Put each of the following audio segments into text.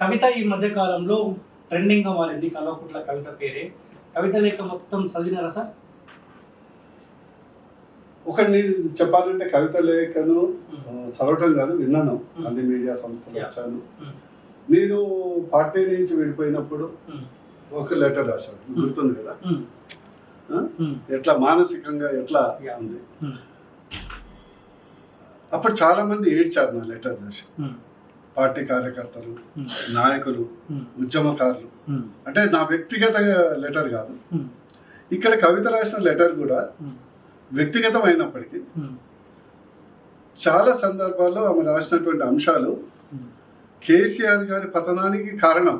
కవిత ఈ మధ్య కాలంలో ట్రెండింగ్గా మారింది కల్వకుట్ల కవిత పేరే. కవిత లేఖ మొత్తం చదివినారా సార్? ఒకటి చెప్పాలంటే కవిత లేఖను చదవటం కాదు విన్నాను. అన్ని మీడియా సంస్థలు. వచ్చాను. నేను పార్టీ నుంచి విడిపోయినప్పుడు. ఒక లెటర్ Hmm. గుర్తుంది కదా? ఎట్లా మానసికంగా ఎట్లా. ఉంది? అప్పుడు చాలా మంది ఏడ్చారు నా లెటర్ చూసి పార్టీ కార్యకర్తలు ఉమ్, నాయకులు ఉమ్, ఉద్యమకారులు. ఉమ్, అంటే నా వ్యక్తిగత లెటర్ కాదు. ఇక్కడ కవిత రాసిన లెటర్ కూడా వ్యక్తిగతమైనప్పటికీ చాలా సందర్భాల్లో ఆమె రాసినటువంటి అంశాలు కేసీఆర్ గారి పతనానికి కారణం.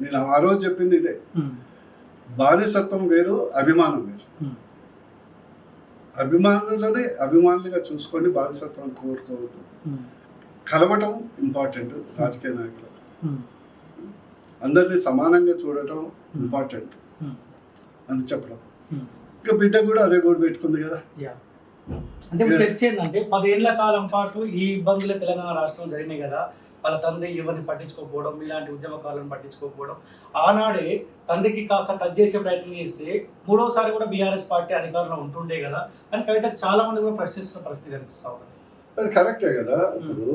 నేను ఆ రోజు చెప్పింది ఇదే. బానిసత్వం వేరు అభిమానం వేరు. అభిమానులనే అభిమానులుగా చూసుకొని బానిసత్వం కోరుకోవద్దు. కలవటం ఇంపార్టెంట్ రాజకీయ నాయకులకు ఉమ్, అందరినీ సమానంగా చూడటం ఇంపార్టెంట్ ఉమ్, అని చెప్పడం. ఇంకా బిడ్డ కూడా అదే గోడు పెట్టుకుంది కదా. అంటే చర్చ ఏంటంటే పదేళ్ళ కాలం పాటు ఈ ఇబ్బందులు తెలంగాణ రాష్ట్రం జరిగినాయి కదా. వాళ్ళ తండ్రి ఎవరిని పట్టించుకోకపోవడం ఇలాంటి ఉద్యమకాలను పట్టించుకోకపోవడం. ఆనాడే తండ్రికి కాస్త టచ్ చేసే ప్రయత్నం చేస్తే మూడోసారి కూడా బీఆర్ఎస్ పార్టీ అధికారంలో ఉంటుండే కదా. అని కవిత చాలా మంది కూడా ప్రశ్నిస్తున్న పరిస్థితి కనిపిస్తా ఉంది. అది కరెక్టే కదా. ఇప్పుడు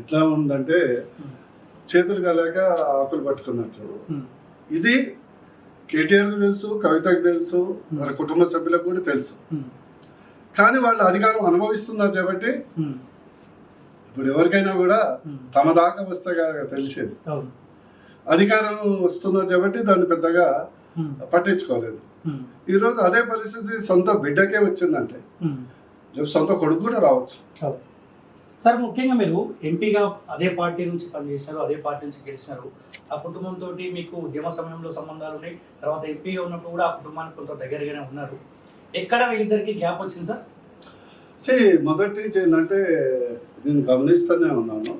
ఎట్లా ఉందంటే చేతులు కలక ఆకులు పట్టుకున్నట్లు ఇది కేటీఆర్కి తెలుసు కవితకు తెలుసు వారి కుటుంబ సభ్యులకు కూడా తెలుసు. కానీ వాళ్ళు అధికారం అనుభవిస్తున్నారు కాబట్టి ఇప్పుడు ఎవరికైనా కూడా తమ దాకా వస్తే కదా తెలిసేది. అధికారం వస్తున్నారు కాబట్టి దాన్ని పెద్దగా పట్టించుకోలేదు. ఈరోజు అదే పరిస్థితి సొంత బిడ్డకే వచ్చిందంటే. రేపు సొంత కొడుకు కూడా రావచ్చు. సార్ ముఖ్యంగా మీరు ఎంపీగా అదే పార్టీ నుంచి పనిచేశారు అదే పార్టీ నుంచి గెలిచినారు ఆ కుటుంబంతో మీకు ఉద్యమ సమయంలో సంబంధాలు ఉన్నాయి. తర్వాత ఎంపీగా ఉన్నప్పుడు కూడా ఆ కుటుంబానికి కొంత దగ్గరగానే ఉన్నారు. ఎక్కడ వీళ్ళిద్దరికి గ్యాప్ వచ్చింది సార్? సే మొదటి నుంచి ఏంటంటే నేను గమనిస్తూనే ఉన్నాను.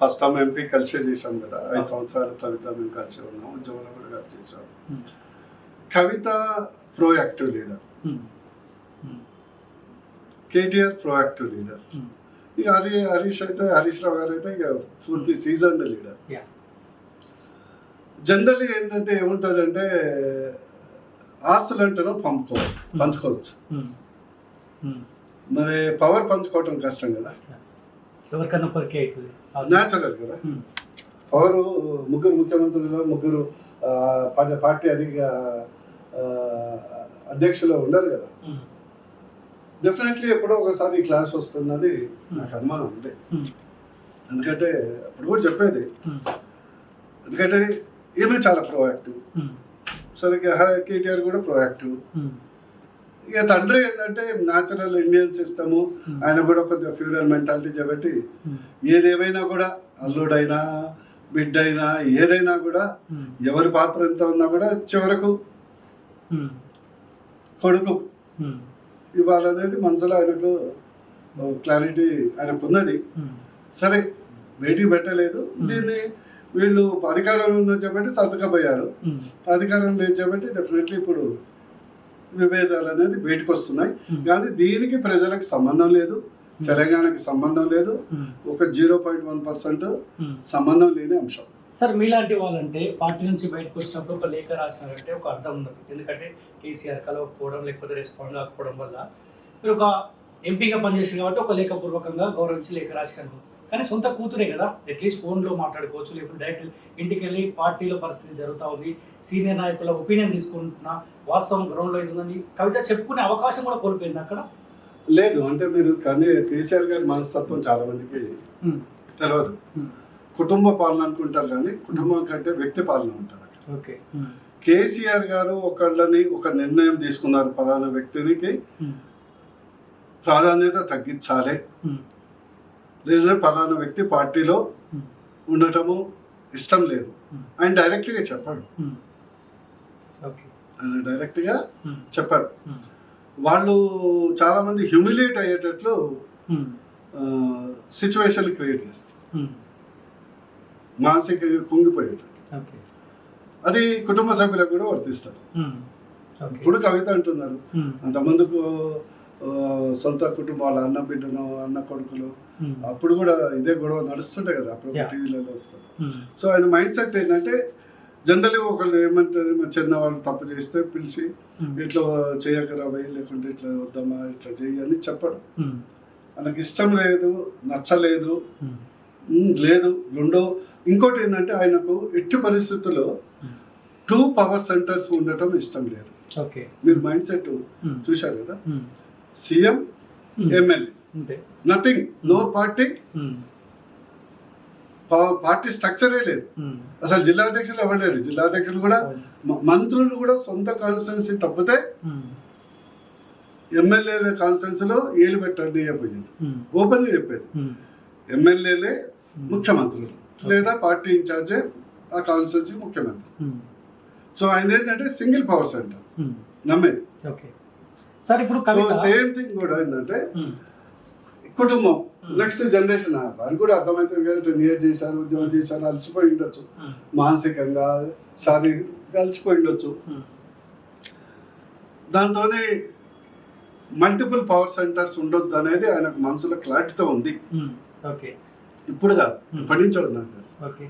ఫస్ట్ టైం ఎంపీ కలిసే చేశాం కదా. ఐదు. సంవత్సరాలు కవిత మేము కలిసి ఉన్నాం ఉద్యమంలో కూడా కలిసి చేశాం. Kavitha proactive leader KTR proactive leader ఇక హరి హరీష్ అయితే హరీష్ రావు గారు అయితే ఇక పూర్తి సీజన్ లీడర్. జనరల్లీ ఏంటంటే ఏముంటుందంటే ఆస్తులు అంటేనో పంపుకోవాలి పంచుకోవచ్చు. ఉమ్, ఉమ్. మరి పవర్ పంచుకోవటం కష్టం కదా. ఎవరికన్నా న్యాచురల్ కదా. పవర్ ముగ్గురు ముఖ్యమంత్రులు ముగ్గురు పార్టీ అధిక అధ్యక్షులు ఉండరు కదా. డెఫినెట్లీ ఎప్పుడో ఒకసారి క్లాస్ వస్తున్నది నాకు అనుమానం ఉంది. ఉమ్, ఎందుకంటే అప్పుడు కూడా చెప్పేది. ఉమ్, ఎందుకంటే ఈమె చాలా ప్రోయాక్టివ్ ఉమ్, సరే కేటీఆర్ కూడా ప్రోయాక్టివ్ ఇక తండ్రి ఏంటంటే న్యాచురల్ ఇండియన్ సిస్టము ఆయన కూడా కొద్దిగా ఫ్యూడల్ మెంటాలిటీ కాబట్టి ఉమ్, ఏదేమైనా కూడా అల్లుడైనా బిడ్డ అయినా ఏదైనా కూడా ఎవరి పాత్ర ఎంత ఉన్నా కూడా చివరకు కొడుకు. ఇవ్వాలనేది మనసులో ఆయనకు క్లారిటీ ఆయనకు ఉన్నది ఉమ్, సరే బయటికి పెట్టలేదు. దీన్ని వీళ్ళు అధికారంలో ఉందని చెప్పి సర్దుకపోయారు. ఉమ్, అధికారం లేదు చెప్పి డెఫినెట్లీ ఇప్పుడు విభేదాలు అనేది బయటకు వస్తున్నాయి కానీ దీనికి ప్రజలకు సంబంధం లేదు. తెలంగాణకి సంబంధం లేదు. ఒక జీరో పాయింట్ వన్ పర్సెంట్. సంబంధం లేని అంశం. సార్ మీలాంటి వాళ్ళంటే పార్టీ నుంచి బయటకు వచ్చినప్పుడు ఒక లేఖ రాసినారంటే ఒక అర్థం ఉండదు ఎందుకంటే కేసీఆర్ కలవకపోవడం లేకపోతే రెస్పాండ్ కాకపోవడం వల్ల మీరు ఒక ఎంపీగా పనిచేసారు కాబట్టి ఒక లేఖపూర్వకంగా గౌరవించి లేఖ రాసినారు కానీ సొంత కూతురే కదా అట్లీస్ట్ ఫోన్లో మాట్లాడుకోవచ్చు లేకపోతే డైరెక్ట్ ఇంటికి వెళ్ళి పార్టీలో పరిస్థితి జరుగుతూ ఉంది సీనియర్ నాయకుల ఒపీనియన్ తీసుకుంటున్నా వాస్తవం గ్రౌండ్లో ఇది ఉందని కవిత చెప్పుకునే అవకాశం కూడా కోల్పోయింది అక్కడ? లేదు అంటే మీరు కానీ కేసీఆర్ గారి మనస్తత్వం చాలా మందికి తెలియదు కుటుంబ పాలన అనుకుంటారు కానీ కుటుంబం కంటే వ్యక్తి పాలన ఉంటుంది అక్కడ. ఓకే. ఉమ్, కేసీఆర్ గారు ఒకళ్ళని ఒక నిర్ణయం తీసుకున్నారు ఫలానా వ్యక్తినికి ఉమ్, ప్రాధాన్యత తగ్గించాలి. ఉమ్, లేదంటే ఫలానా వ్యక్తి పార్టీలో ఉండటము ఇష్టం లేదు. ఆయన డైరెక్ట్గా చెప్పాడు. ఆయన డైరెక్ట్గా చెప్పాడు. వాళ్ళు చాలామంది హ్యూమిలియేట్ అయ్యేటట్లు సిచ్యువేషన్ క్రియేట్ చేస్తారు. మానసికంగా కుంగిపోయేటట్లు ఓకే. అది కుటుంబ సభ్యులకు కూడా వర్తిస్తారు. ఇప్పుడు కవిత అంటున్నారు. అంతమందుకు సొంత కుటుంబాల అన్న బిడ్డను అన్న కొడుకులు అప్పుడు కూడా ఇదే గొడవ నడుస్తుంటాయి కదా అప్పుడు. టీవీలలో వస్తుంది ఉమ్, సో ఆయన మైండ్ సెట్ ఏంటంటే జనరల్లీ ఒకళ్ళు ఏమంటారు మా చిన్నవాళ్ళు తప్పు చేస్తే పిలిచి ఇట్లా చేయకరా భయ్ లేకుంటే ఇట్లా వద్దామా ఇట్లా చెయ్యి అని చెప్పడం. ఆయనకి ఇష్టం లేదు నచ్చలేదు. లేదు రెండో ఇంకోటి ఏంటంటే ఆయనకు ఎట్టి పరిస్థితుల్లో. టూ పవర్ సెంటర్స్ ఉండటం ఇష్టం లేదు. ఓకే. మీరు మైండ్ సెట్ చూశారు కదా? CM MLA. Nothing no party party స్ట్రక్చరే లేదు. అసలు జిల్లా అధ్యక్షులు అవ్వలేడు జిల్లా అధ్యక్షులు కూడా మంత్రులు కూడా సొంత కాన్స్టిట్యున్సీ తప్పితే ఉమ్, ఎమ్మెల్యేల కాన్స్టిట్యున్సీలో ఏలు పెట్టండి ఉమ్, ఓపెన్గా చెప్పేది. ఎమ్మెల్యేలే ఉమ్, ముఖ్యమంత్రులు. లేదా పార్టీ ఇన్ఛార్జే ఆ కాన్స్టిట్యున్సీ ముఖ్యమంత్రి. ఉమ్, సో ఆయన ఏంటంటే సింగిల్ పవర్ సెంటర్. ఉమ్, నమ్మేది. ఓకే సార్ ఇప్పుడు సో సేమ్ థింగ్ కూడా ఏంటంటే కుటుంబం. Hmm. Next generation. వారికి కూడా అర్థమవుతుంది కదా టెన్ ఇయర్స్ చేశారు ఉద్యోగం చేశారు అలసిపోయి ఉండొచ్చు. మానసికంగా శారీరకంగా అలసిపోయి ఉండొచ్చు. దాంతోనే మల్టిపుల్ పవర్ సెంటర్స్ ఉండొద్దు అనేది ఆయనకు మనసులో క్లారిటీతో ఉంది. ఓకే. ఇప్పుడు కాదు. ఇప్పటి నుంచే ఓకే.